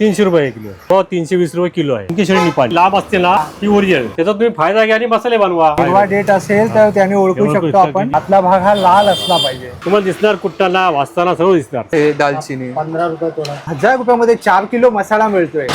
तीनशे रुपये किलो. हो तीनशे वीस रुपये किलो आहे. किशोरी निपाणी. लांब असते ना ती ओरिजिनल. त्याच्यात तुम्ही फायदा घ्या आणि मसाले बनवा. हिरवा डेट असेल तर त्याने ओळखू शकतो आपण. आतला भाग हा लाल असला पाहिजे. तुम्हाला दिसणार कुट्टाला वाचताना सर्व दिसणार. हे दालचिनी. पंधरा रुपये थोडा हजार रुपयामध्ये चार किलो मसाला मिळतोय.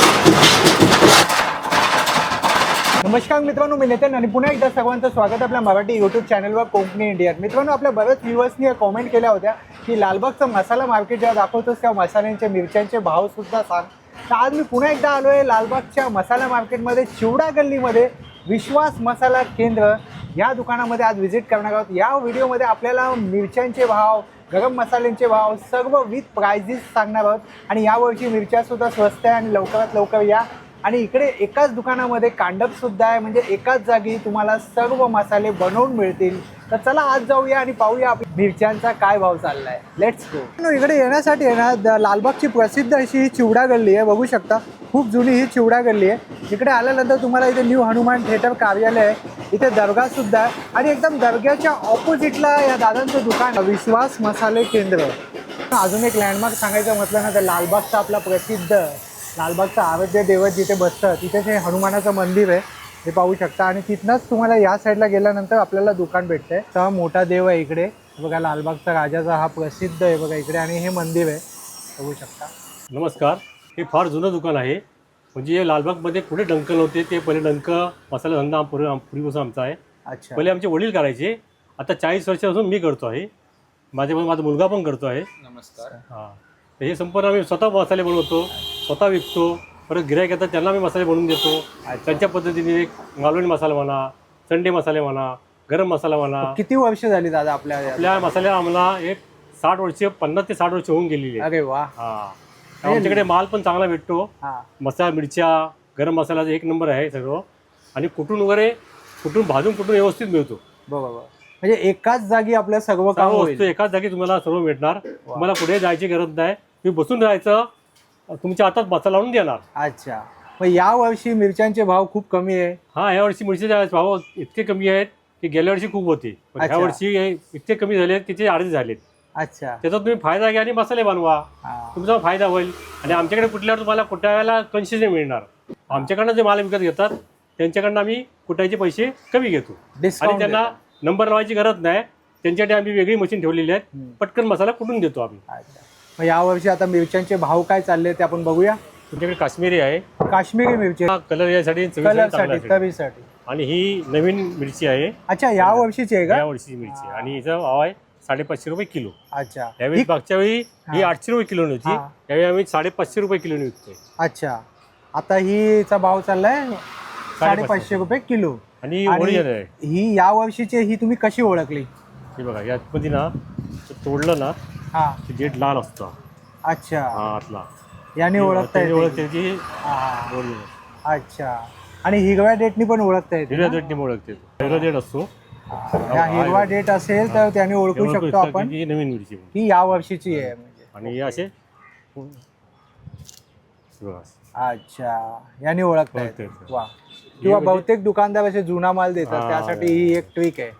नमस्कार मित्रांनो मी नितीन आणि पुन्हा एकदा सर्वांचं स्वागत आपल्या मराठी युट्यूब चॅनलवर कोकणी इंडियात मित्रांनो आपल्या बऱ्याच व्ह्युअर्सनी कॉमेंट केल्या होत्या. की लालबागचं मसाला मार्केट जेव्हा दाखवतोस त्या मसाल्यांच्या मिरच्यांचे भावसुद्धा सांग. तर आज मी पुन्हा एकदा आलो आहे लालबागच्या मसाला मार्केटमध्ये चिवडा गल्लीमध्ये विश्वास मसाला केंद्र. या दुकानामध्ये आज व्हिजिट करणार आहोत. या व्हिडिओमध्ये आपल्याला मिरच्यांचे भाव गरम मसाल्यांचे भाव सर्व विथ प्रायझेस सांगणार आहोत. आणि यावर्षी मिरच्यासुद्धा स्वस्त आहे आणि लवकरात लवकर या. आणि इकडे एकाच दुकानामध्ये कांडपसुद्धा आहे. म्हणजे एकाच जागी तुम्हाला सर्व मसाले बनवून मिळतील. तर चला आज जाऊया आणि पाहूया मिरच्यांचा काय भाव चाललाय. लेट्स गो इकडे येण्यासाठी येणार ना द- लालबागची प्रसिद्ध अशी ही चिवडा गल्ली आहे बघू शकता. खूप जुनी ही चिवडा गल्ली आहे. इकडे आल्यानंतर तुम्हाला इथे न्यू हनुमान थिएटर कार्यालय आहे. इथे दर्गा सुद्धा आहे. आणि एकदम दर्ग्याच्या ऑपोजिटला या दादांचं दुकान आहे, विश्वास मसाले केंद्र. अजून एक लँडमार्क सांगायचं म्हटलं ना तर लालबागचा आपला प्रसिद्ध लालबागचं आराध्य देवत जिथे बसतं तिथे हे हनुमानाचं मंदिर आहे. हे पाहू शकता. आणि तिथनंच तुम्हाला या साईडला गेल्यानंतर आपल्याला दुकान भेटतंय तर हा मोठा देव आहे इकडे. बघा लालबागचा राजाचा हा प्रसिद्ध आहे बघा इकडे. आणि हे मंदिर आहे. बघू शकता. नमस्कार. हे फार जुनं दुकान आहे. म्हणजे लालबागमध्ये कुठे डंक नव्हते ते पहिले डंक मसाला धंदा पूर्वी पूर्वीपासून आमचा आहे. अच्छा. पहिले आमचे वडील करायचे. आता चाळीस वर्षापासून मी करतो आहे. माझ्या माझा मुलगा पण करतो आहे. नमस्कार. हां. तर हे संपूर्ण आम्ही स्वतः मसाले बनवतो स्वतः विकतो. परत गिरायक येतात त्यांना आम्ही मसाले बनवून देतो. त्यांच्या पद्धतीने एक मालवणी मसाला म्हणा संडे मसाले म्हणा गरम मसाला म्हणा. किती वर्ष झाली दादा आपल्या आपल्या मसाल्या आम्हाला एक साठ वर्ष पन्नास ते साठ वर्ष होऊन गेलेली अरे वा. हा. आमच्याकडे माल पण चांगला भेटतो. मसाला मिरच्या गरम मसाला एक नंबर आहे सगळं. आणि कुठून वगैरे कुठून भाजून कुठून व्यवस्थित मिळतो. बरोबर म्हणजे एकाच जागी आपलं सर्व काम एकाच जागी तुम्हाला सर्व भेटणार. तुम्हाला कुठे जायची गरज नाही. तुम्ही बसून राहायचं तुमच्या हातात मसाला लावून देणार. अच्छा. मग या वर्षी मिरच्यांचे भाव खूप कमी आहे? हा या वर्षी मिरचीचे भाव इतके कमी आहेत की गेल्या वर्षी खूप होते. पण ह्या अच्छा. वर्षी हे इतके कमी झाले आहेत त्याचे अर्धे झालेत. अच्छा. त्याचा तुम्ही फायदा घ्या आणि मसाले बनवा. हा. तुमचा फायदा होईल. आणि आमच्याकडे कुठल्यावर तुम्हाला कुटायला कन्सेशन मिळणार. आमच्याकडनं जे माल विकत घेतात त्यांच्याकडनं आम्ही कुटायचे पैसे कमी घेतो. आणि डिस्काउंट त्यांना नंबर लावायची गरज नाही. त्यांच्यासाठी आम्ही वेगळी मशीन ठेवलेली आहेत. हम्म. पटकन मसाला कुटून देतो आम्ही. अच्छा. मग या वर्षी आता मिरच्यांचे भाव काय चालले ते आपण बघूया. तुमच्याकडे काश्मीरी आहे. काश्मीरी मिरची. हा कलर यासाठी चवीसाठी कलर चांगला साठी आहे. तरीसाठी आणि ही नवीन मिरची आहे. अच्छा या वर्षीची आहे या का? वर्षीची मिरची आहे. आणि हिचा भाव आहे साडेपाचशे रुपये किलो. अच्छा. यावेळी ही- मागच्या वेळी ही हा. आठशे रुपये किलो होती हा. यावेळी आम्ही साडेपाचशे रुपये किलो विकतोय. अच्छा. आता हिचा भाव चाललाय साडेपाचशे रुपये किलो. आणि ही आणि ओरिजिनल आहे. ही या वर्षीची ही तुम्ही कशी ओळखली? हे बघा यामध्ये ना ते तोडलं ना हा. ते डेट लाल असतं. अच्छा. हा आतला याने ओळखता येते. त्याची हा. अच्छा. आणि हिरव्या डेटनी पण ओळखता येते हिरव्या? डेटने ओळखते. हिरवा डेट असतो. या हिरवा डेट असेल तर त्याने ओळखू तेव्हा शकतो कळतं आपण. की ही नवीन मिरची म्हणून. ही या वर्षीची आहे म्हणजे. आणि हे असे. अच्छा. याने ओळखता ओळखता येते. येतं. वा किंवा म्हणजे- बहुतेक दुकानदार असे जुना माल देतात. हा. त्यासाठी ही एक ट्रिक आहे.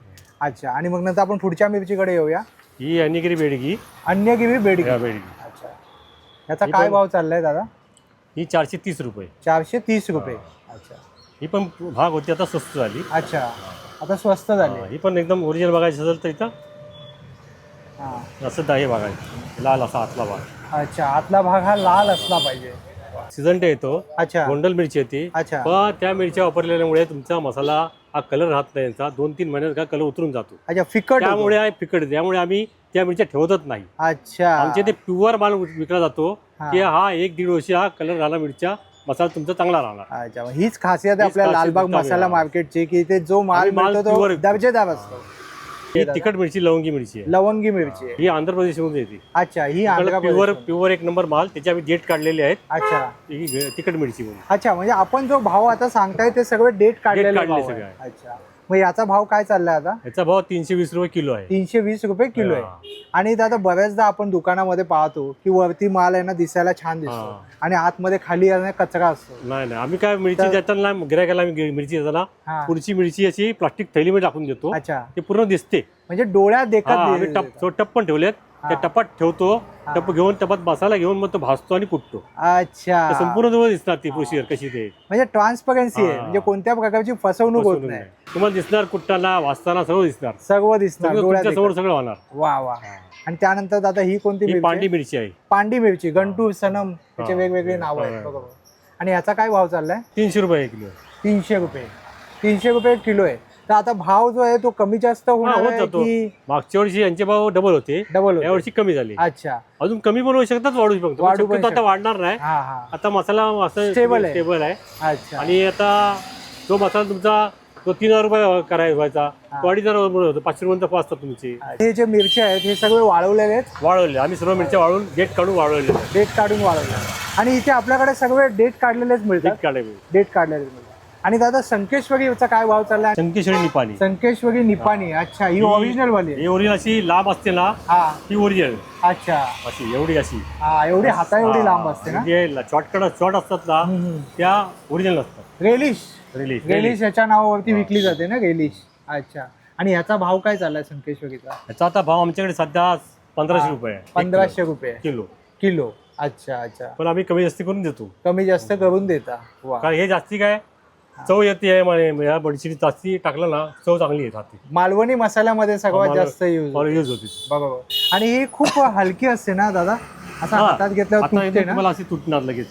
अच्छा. आणि मग नंतर आपण पुढच्या मिरचीकडे येऊया. ही अनिगिरी बेडगी. अन्यगिरी बेडगी. या बेडगी. अच्छा. याचा काय भाव चाललाय दादा? ही चारशे तीस रुपये. चारशे तीस रुपये. अच्छा. ही पण भाग होती आता स्वस्त झाली. अच्छा. आता स्वस्त झाले. हा, पण एकदम ओरिजिनल बघायची असेल तर इथं हा. असं आहे बघायचं लाल असा आतला भाग. अच्छा आतला भाग हा लाल असला पाहिजे. सीझन डे येतो अच्छा. गोंडल मिरची येते. अच्छा. पण त्या मिरच्या वापरलेल्यामुळे तुमचा मसाला हा कलर राहत नाही यांचा. दोन तीन महिन्यात का कलर उतरून जातो. अच्छा फिकट. त्यामुळे आहे फिकट. त्यामुळे आम्ही त्या मिरच्या ठेवतच नाही. अच्छा. आमचे ते प्युअर माल विकला जातो. की हा एक दीड वर्षी हा कलर राहणार मिरच्या मसाला तुमचा चांगला राहणार. अच्छा मग हीच खासियत आहे आपल्या लालबाग मसाला. मार्केटची की ते जो माल माल मिळतो तो pure- दर्जेदार असतो. ही तिखट मिरची लवंगी मिरची आहे. लवंगी मिरची आहे. ही आंध्र प्रदेशमधून येते. अच्छा ही आंध्र प्युअर प्रदेश प्युअर एक नंबर माल त्याचे आम्ही डेट काढलेले आहेत. अच्छा. ही ग- तिखट मिरची म्हणून. अच्छा म्हणजे आपण जो भाव आता सांगताय ते सगळे डेट काढलेले काढले भाव सगळे. अच्छा. मग याचा भाव काय चाललाय आता? याचा भाव तीनशे वीस रुपये किलो आहे. तीनशे वीस रुपये किलो आहे. आणि दादा बऱ्याचदा आपण दुकानामध्ये पाहतो की वरती माल आहे ना दिसायला छान दिसतो. आणि आतमध्ये खाली कचरा असतो. नाही नाही. आम्ही काय मिरची देताना गिरायकाला मिरची देताना पुढची मिरची अशी प्लास्टिक थैलीमध्ये टाकून देतो. अच्छा. ते पूर्ण दिसते. म्हणजे डोळ्यात देखत टप पण ठेवलेत. त्या टपात ठेवतो टप घेऊन टपात मसाला घेऊन मग तो भाजतो आणि कुटतो. अच्छा. संपूर्ण जवळ दिसणार ती प्रोसिजर कशी ते. म्हणजे ट्रान्सपरन्सी आहे. म्हणजे कोणत्या प्रकारची फसवणूक होत नाही. तुम्हाला दिसणार कुटताना वाचताना सगळं दिसणार. सर्व दिसणार सगळं तुमच्यासमोर. सगळं होणार. वा वा. आणि त्यानंतर दादा ही कोणती पांडी? मिरची आहे. पांडी मिरची गंटू सनम त्याचे. वेगवेगळे नाव आहेत. आणि याचा काय भाव चाललाय? तीनशे रुपये एक किलो. तीनशे रुपये. तीनशे रुपये किलो आहे. तर आता भाव जो आहे तो कमी जास्त हा, होणार होत आहे जातो. की मागच्या वर्षी यांचे भाव डबल होते. डबल या वर्षी कमी झाले. अच्छा. अजून कमी पण होऊ शकतात वाढू शकतो वाढू पण शक्यतो आता शकतात. वाढणार नाही. हा हा. आता मसाला असं Stable आहे. स्टेबल आहे. अच्छा. आणि आता जो मसाला तुमचा तो तीन हजार रुपये करायचा व्हायचा. तो अडीच हजार रुपये होतो. पाचशे रुपयांचा पाच असतात तुमचे. हे जे मिरची आहेत हे सगळे वाळवलेले आहेत? वाढवले आम्ही सर्व मिरच्या वाळून गेट काढून वाढवले डेट काढून वाळवले आणि इथे आपल्याकडे सगळे डेट काढलेलेच मिळतात? काढावे डेट काढलेले मिळतात. आणि दादा संकेश्वरीचा काय भाव चाललाय? शंकेश्वरी निपाणी. संकेश्वरी निपाणी. अच्छा ही ओरिजिनल वाली आहे. ही ओरिजिनल अशी लांब असते ना हा. ती ओरिजिनल अच्छा. अशी एवढी अशी. हा एवढी हाता एवढी लांब असते ना? शॉर्टकट शॉर्ट असतात ना हम्म. त्या ओरिजिनल असतात. रेलिश. रिलीज रेलिश याच्या नावावरती विकली जाते ना रेलिश. अच्छा. आणि याचा भाव काय चाललाय संकेश्वरीचा? याचा आता भाव आमच्याकडे सध्या पंधराशे रुपये आहे. पंधराशे रुपये किलो. किलो. किलो. अच्छा अच्छा. पण आम्ही कमी जास्ती करून देतो. कमी जास्त करून देता. वा. कारण हे जास्ती काय चव येते आहे म्हणे या बडीशी जास्ती टाकलं ना चव चांगली येत हाती मालवणी मसाल्यामध्ये सर्वात आम्हाला- जास्त यूज मला यूज होते. आणि ही खूप हलकी असते ना दादा? असं हा. हातात घेतल्यावर आता तुटते एकदम ना? तुम्हाला अशी तुटणार लगेच.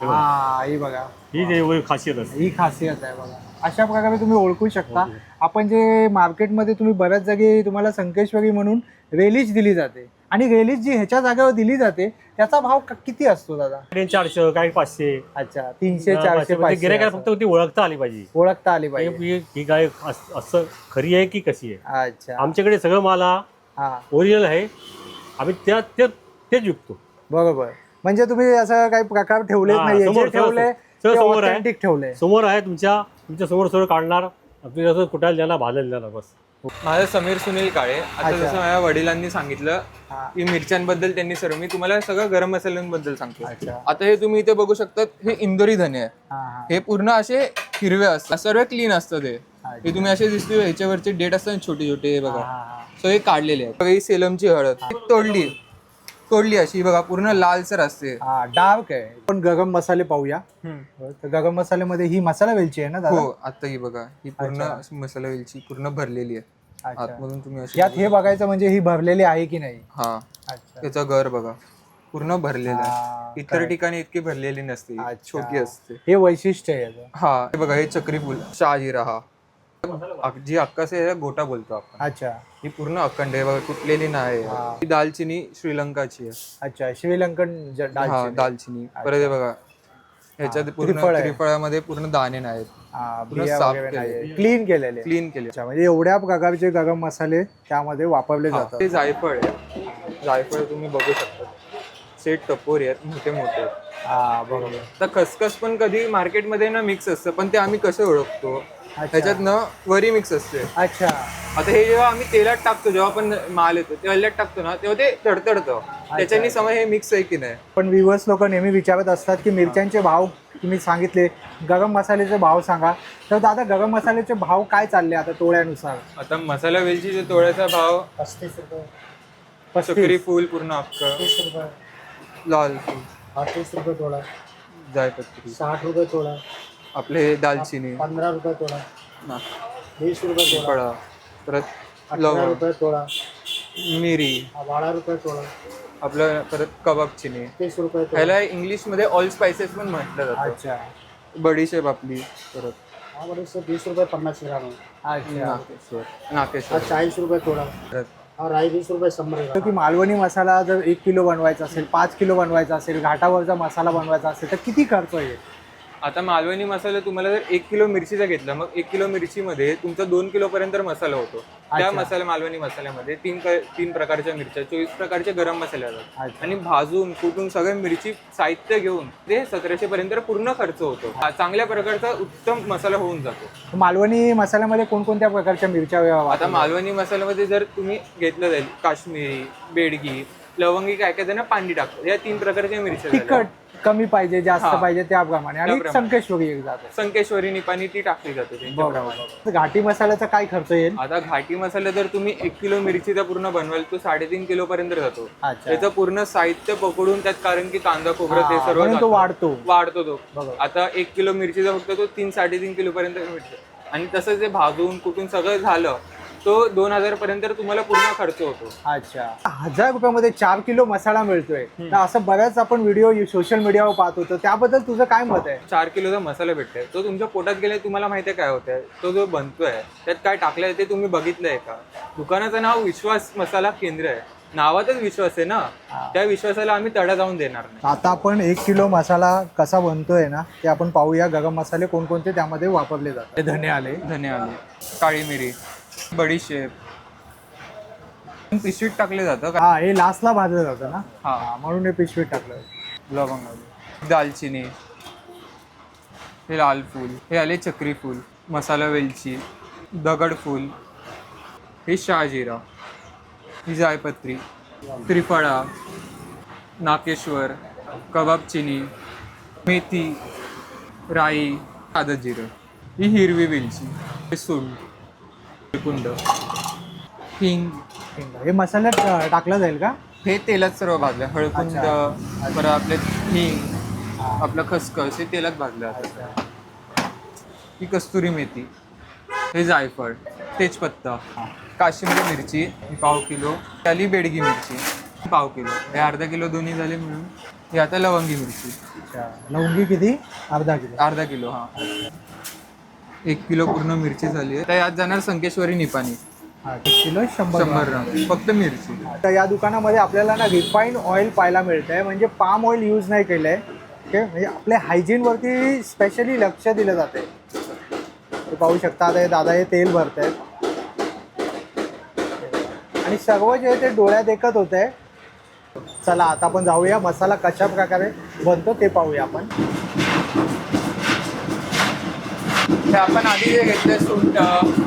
हे बघा. हा ही बघा. ही जे एवढी खासियत असते. ही खासियत आहे बघा. अशा प्रकारे तुम्ही ओळखू शकता. आपण जे मार्केटमध्ये तुम्ही बऱ्याच जागी तुम्हाला संकेश्वरी म्हणून रेलिश दिली जाते. आणि रेलिश जी ह्याच्या जागेवर दिली जाते त्याचा भाव किती असतो दादा? चारशे काही पाचशे. अच्छा तीनशे चारशे पाचशे. गिरायकाला. फक्त ती ओळखता आली पाहिजे. ओळखता आली पाहिजे. ही गाय अस- खरी आहे की कशी आहे? अच्छा. आमच्याकडे सगळं माला हा ओरिजिनल आहे. आम्ही त्या तेच विकतो. बरोबर. म्हणजे तुम्ही असं काही प्रकार ठेवले सगळं ते समोर आहे. ऑथेंटिक ठेवले. समोर आहे तुमच्या तुमच्यासमोर समोर काढणार. कुठायला देणार भाजायला देणार बस. म्हणजे माझं समीर सुनील काळे. आता अच्छा. जसं माझ्या वडिलांनी सांगितलं हा. की मिरच्यांबद्दल त्यांनी सर्व मी तुम्हाला सगळं गरम मसाल्यांबद्दल सांगतो. अच्छा. आता हे तुम्ही इथे बघू शकता हे इंदोरी धने आहे हा हा. हे पूर्ण असे हिरवे असतात. सर्व क्लीन असतं ते. हे तुम्ही असे दिसते ह्याच्यावरचे डेट असतात छोटे छोटे हे बघा. हा, हा. सो हे काढलेले बघा, ही सेलमची हळद. ही. तोडली. तोडली अशी बघा पूर्ण लालसर असते. हा डार्क आहे. पण गरम मसाले पाहूया. तर गरम मसाल्यामध्ये ही मसाला वेलची आहे ना दादा? हो आता ही बघा. ही पूर्ण मसाला वेलची पूर्ण भरलेली आहे. अच्छा. आतमधून तुम्ही अशी यात हे बघायचं म्हणजे ही भरलेली आहे की नाही? हा. अच्छा. त्याचा घर बघा. पूर्ण भरलेला आहे. हा, इतर ठिकाणी इतकी भरलेली नसते. अच्छा. छोटी असते. हे वैशिष्ट्य आहे याचं. हा. हे बघा हे चक्री फुल. शहाजिरा हा. अक- जी अक्कास आहे याला गोटा बोलतो आपण. अच्छा. ही पूर्ण अखंड आहे. बघा तुटलेली नाही हा. ही दालचिनी श्रीलंकाची आहे. अच्छा श्रीलंकन ज- हा दालचिनी. दालचिनी. परत हे बघा ह्याच्यात पूर्ण त्रिफळ आहे. त्रिफळामध्ये पूर्ण दाणे नाहीत. पूर्ण साफ केले. क्लीन केलेले. क्लीन केले अच्छा म्हणजे एवढ्या प्रकारचे गरम मसाले त्यामध्ये वापरले हा, जातात. ते जायफळ आहे. जायफळ तुम्ही बघू शकता. सेट टपोरी आहेत मोठे मोठे. आहेत हा बरोबर. आता खसखस पण कधी मार्केटमध्ये ना मिक्स असतं पण ते आम्ही कसं ओळखतो? ह्याच्यात ना वरी मिक्स असते. अच्छा. आता हे जेव्हा आम्ही तेलात टाकतो जेव्हा पण माल येतो तेलात टाकतो ना तेव्हा ते तडतडतं. त्याच्यानी समज हे मिक्स आहे की नाही? पण विवर्स लोक नेहमी विचारत असतात की मिरच्यांचे भाव तुम्ही सांगितले गरम मसाल्याचे भाव सांगा. तर दादा गरम मसाल्याचे भाव काय चालले आता तोड्यानुसार आता मसाला वेलचीच्या तोड्याचा भाव पस्तीस रुपये. चक्री फूल पूर्ण रुपये. लाल फूल. अडतीस रुपये तोडा जायपत्री. साठ रुपये तोडा आपले दालचिनी. पंधरा रुपये तोडा ना, वीस रुपये फळा परत लवंग. रुपये तोडा मिरी. बारा रुपये तोडा आपलं परत कबाब चिनी. तीस रुपये ह्याला इंग्लिशमध्ये ऑल स्पायसेस पण म्हटलं जातं. अच्छा. बडीशेप आपली परत. हा बरोबर वीस रुपये पन्नास ग्राम. अच्छा. नाकेश्वर नाकेश्वर चाळीस रुपये तोडा परत. हा राई वीस रुपये शंभर की मालवणी मसाला जर एक किलो बनवायचा असेल पाच किलो बनवायचा असेल घाटावरचा मसाला बनवायचा असेल तर किती खर्च येईल? आता मालवणी मसाला तुम्हाला जर एक किलो मिरचीचा घेतला मग एक किलो मिरचीमध्ये तुमचा दोन किलो पर्यंत मसाला होतो. त्या मसाला मालवणी मसाल्यामध्ये तीन क- तीन प्रकारच्या मिरच्या चोवीस प्रकारचे गरम मसाले असतात. अच्छा. आणि भाजून कुटून सगळे मिरची साहित्य घेऊन ते सतराशे पर्यंत पूर्ण खर्च होतो. हा चांगल्या प्रकारचा उत्तम मसाला होऊन जातो. मालवणी मसाल्यामध्ये कोणकोणत्या प्रकारच्या मिरच्या? आता मालवणी मसाल्यामध्ये जर तुम्ही घेतलं जाईल काश्मीरी बेडगी लवंगी काय काय त्यांना पांडी टाकतात. या तीन प्रकारच्या मिरच्या झाल्या. तिखट कमी पाहिजे जास्त हा. पाहिजे त्याप्रमाणे आणि त्याप्रमाणे. संकेश्वरी एक जाते. संकेश्वरी निपाणी ती टाकली जाते त्यांच्याप्रमाणे बरोबर घाटी मसाल्याचा काय खर्च येईल? आता घाटी मसाला जर तुम्ही एक किलो मिरचीचा पूर्ण बनवाल तो साडेतीन किलो पर्यंत जातो. अच्छा. त्याचं पूर्ण साहित्य पकडून त्यात कारण की कांदा खोबरं ते हा, सर्व म्हणून तो जातं. वाढतो. वाढतो तो. बरोबर. आता एक किलो मिरचीचा फक्त तो तीन साडेतीन किलो पर्यंत मिळतो आणि तसंच ते भाजून कुठून सगळं झालं तो दोन हजार पर्यंत तुम्हाला पूर्ण खर्च होतो. अच्छा. हजार रुपयामध्ये चार किलो मसाला मिळतोय. तर असं बऱ्याच आपण व्हिडिओ सोशल मीडियावर पाहत होतो. त्याबद्दल तुझं काय मत आहे? चार किलोचा मसाला भेटतोय. तो तुमच्या पोटात गेला तुम्हाला माहिती आहे काय होतंय? तो जो बनतोय त्यात काय टाकलंय ते तुम्ही बघितलंय का? दुकानाचं नाव विश्वास मसाला केंद्र आहे. नावातच विश्वास आहे ना? त्या विश्वासाला आम्ही तडा जाऊन देणार नाही. आता आपण एक किलो मसाला कसा बनतोय ना ते आपण पाहूया. गरम मसाले कोणकोणते त्यामध्ये वापरले जातात. धने आले. धन्यवाद काळी मिरी. बडीशेप पिशवीत टाकले जातं का? हा हे लास्टला भाजलं जातं ना? हा. हा, म्हणून हे पिशवीत टाकलं लवंग दालचिनी. हे लाल फूल. हे आले चक्री फूल. मसाला वेलची. दगड फूल. हे शहाजिरा. ही जायपत्री. त्रिफळा. नाकेश्वर कबाब चिनी. मेथी. राई. साधं जिरं. ही हिरवी वेलची. हे सुंठ. कुंड हिंग. हे मसाल्यात अं, टाकलं जाईल का? हे तेलात सर्व भाजलं. हळकुंड अच्छा. परत आपले हिंग आपलं खसखस हे तेलात भाजलं जातं. ही कस्तुरी मेथी. हे जायफळ तेजपत्ता काश्मीरी मिरची ही पाव किलो त्याली बेडगी मिरची पाव किलो. हे अर्धा किलो दोन्ही झाले मिळून हे आता लवंगी मिरची. अच्छा. लवंगी किती? अर्धा किलो. अर्धा किलो हा. एक किलो पूर्ण मिरची झाली आहे. तर यात जाणार संकेश्वरी निपाणी. हा एक किलो शंभर शंभर ग्राम. ग्राम फक्त मिरची. तर या दुकानामध्ये आपल्याला ना रिफाईंड ऑइल पाहायला मिळत आहे म्हणजे पाम ऑइल यूज नाही केलं आहे ओके म्हणजे आपल्या हायजीनवरती स्पेशली लक्ष दिलं जाते ते पाहू शकता आता हे दादा हे तेल भरत आहेत आणि सर्व जे आहे ते डोळ्यात एकत होत आहे चला आता आपण जाऊया. मसाला कशा प्रकारे बनतो ते पाहूया आपण. तर आपण आधी जे घेतलं सुंट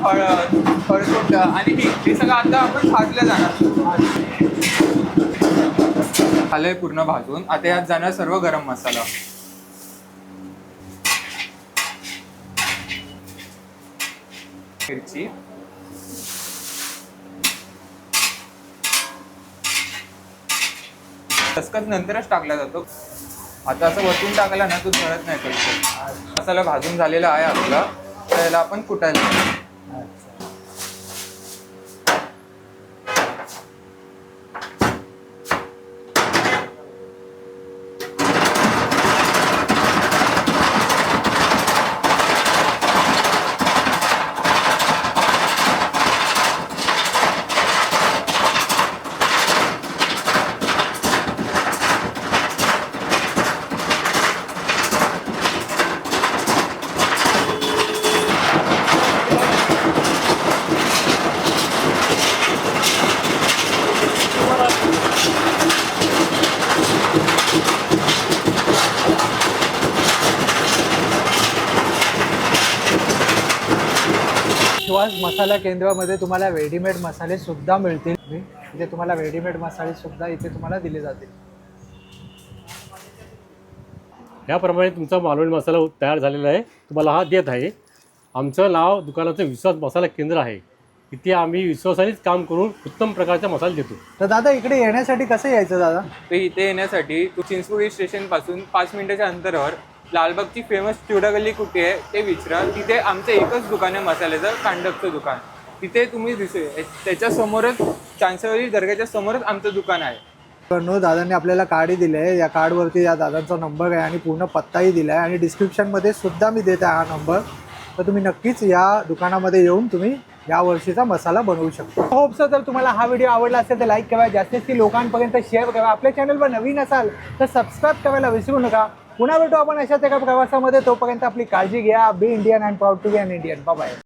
हळद हळसुंठ आणि ही हे सगळं आता आपण भाजलं जाणार. आलंय पूर्ण भाजून. आता यात जाणार सर्व गरम मसाला. मिरची. खसखस नंतरच टाकला जातो. आता असं वरतून टाकला ना तू जळत नाही खसखस मसाला भाजून झालेला आहे आपला. तर याला आपण कुटायला मसाला केंद्रामध्ये तुम्हाला रेडीमेड मसाले सुद्धा मिळतील. इथे तुम्हाला रेडीमेड मसाले सुद्धा इथे तुम्हाला दिले जातील. याप्रमाणे तुमचा मालवणी मसाला तयार झालेला आहे. तुम्हाला हा देत आहे. आमचं नाव दुकानाचं विश्वास मसाला केंद्र आहे. इथे आम्ही विश्वासानेच काम करून उत्तम प्रकारचा मसाला देतो. तर दादा इकडे येण्यासाठी कसं यायचं दादा? तर इथे येण्यासाठी तू चिंचपोळी स्टेशनपासून पाच मिनिटाच्या अंतरावर लालबागची फेमस चिवडा गल्ली कुठे आहे ते विचारा. तिथे आमचं एकच दुकान आहे मसाल्याचं कांडपचं दुकान. तिथे तुम्ही दिसू त्याच्या समोरच चांसवली दर्ग्याच्या समोरच आमचं दुकान आहे. नो दादांनी आपल्याला कार्डही दिले आहे या कार्डवरती या दादांचा नंबर आहे आणि पूर्ण पत्ताही दिला आहे आणि डिस्क्रिप्शनमध्ये सुद्धा मी देत आहे हा नंबर. तर तुम्ही नक्कीच या दुकानामध्ये येऊन तुम्ही या वर्षीचा मसाला बनवू शकता. होप सर जर तुम्हाला हा व्हिडिओ आवडला असेल तर लाईक करा. जास्तीत जास्त लोकांपर्यंत शेअर करा. आपल्या चॅनलवर नवीन असाल तर सबस्क्राईब करायला विसरू नका. पुन्हा भेटू आपण अशाच एका प्रवासामध्ये. तोपर्यंत आपली काळजी घ्या. Be Indian and proud to be an Indian bye